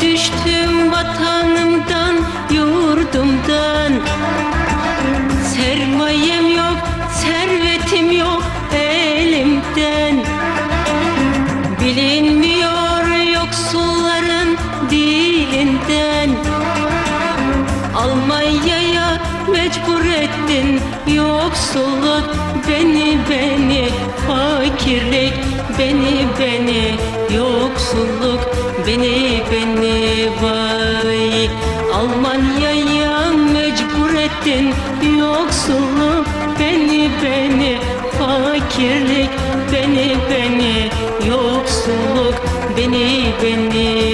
düştüm vatanımdan, yurdumdan. Sermayem yok, servetim yok elimden. Bilinmiyor yoksulların dilinden. Almanya'ya mecbur ettin yoksulluk beni beni fakirlik beni beni yoksulluk beni beni vay. Almanya'ya mecbur ettin yoksulluk beni beni fakirlik beni beni yoksulluk beni beni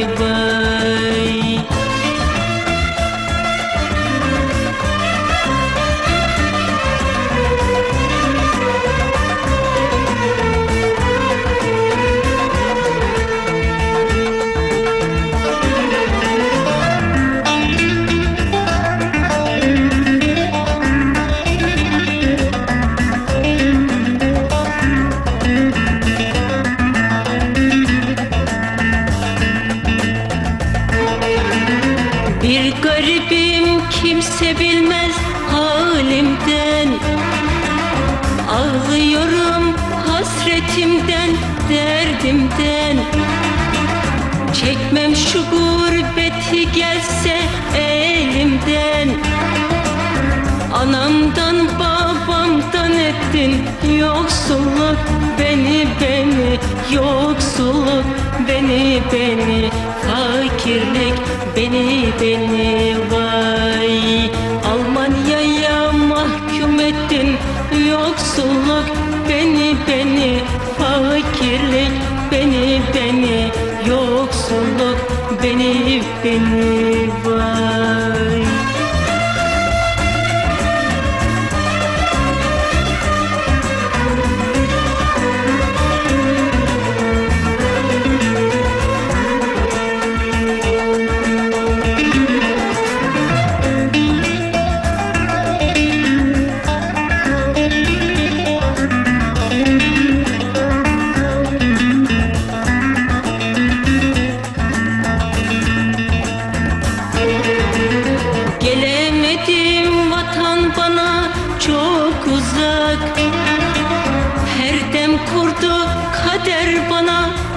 Bir garibim kimse bilmez halimden. Ağlıyorum hasretimden derdimden. Çekmem şu gurbeti gelse elimden. Anamdan babamdan ettin yoksulluk beni beni. Yoksulluk beni beni fakirlik beni beni vay. Almanya'ya mahkum ettin. Yoksulluk beni beni. Fakirlik beni beni. Yoksulluk beni beni vay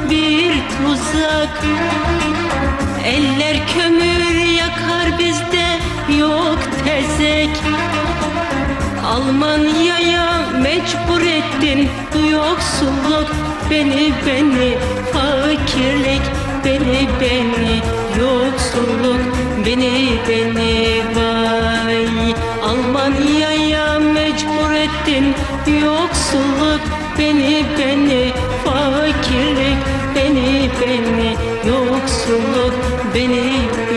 bir tuzak. Eller kömür yakar bizde yok tezek. Almanya'ya mecbur ettin yoksulluk beni beni. Fakirlik beni beni. Yoksulluk beni beni. Vay! Almanya'ya mecbur ettin yoksulluk beni beni mutluluk benim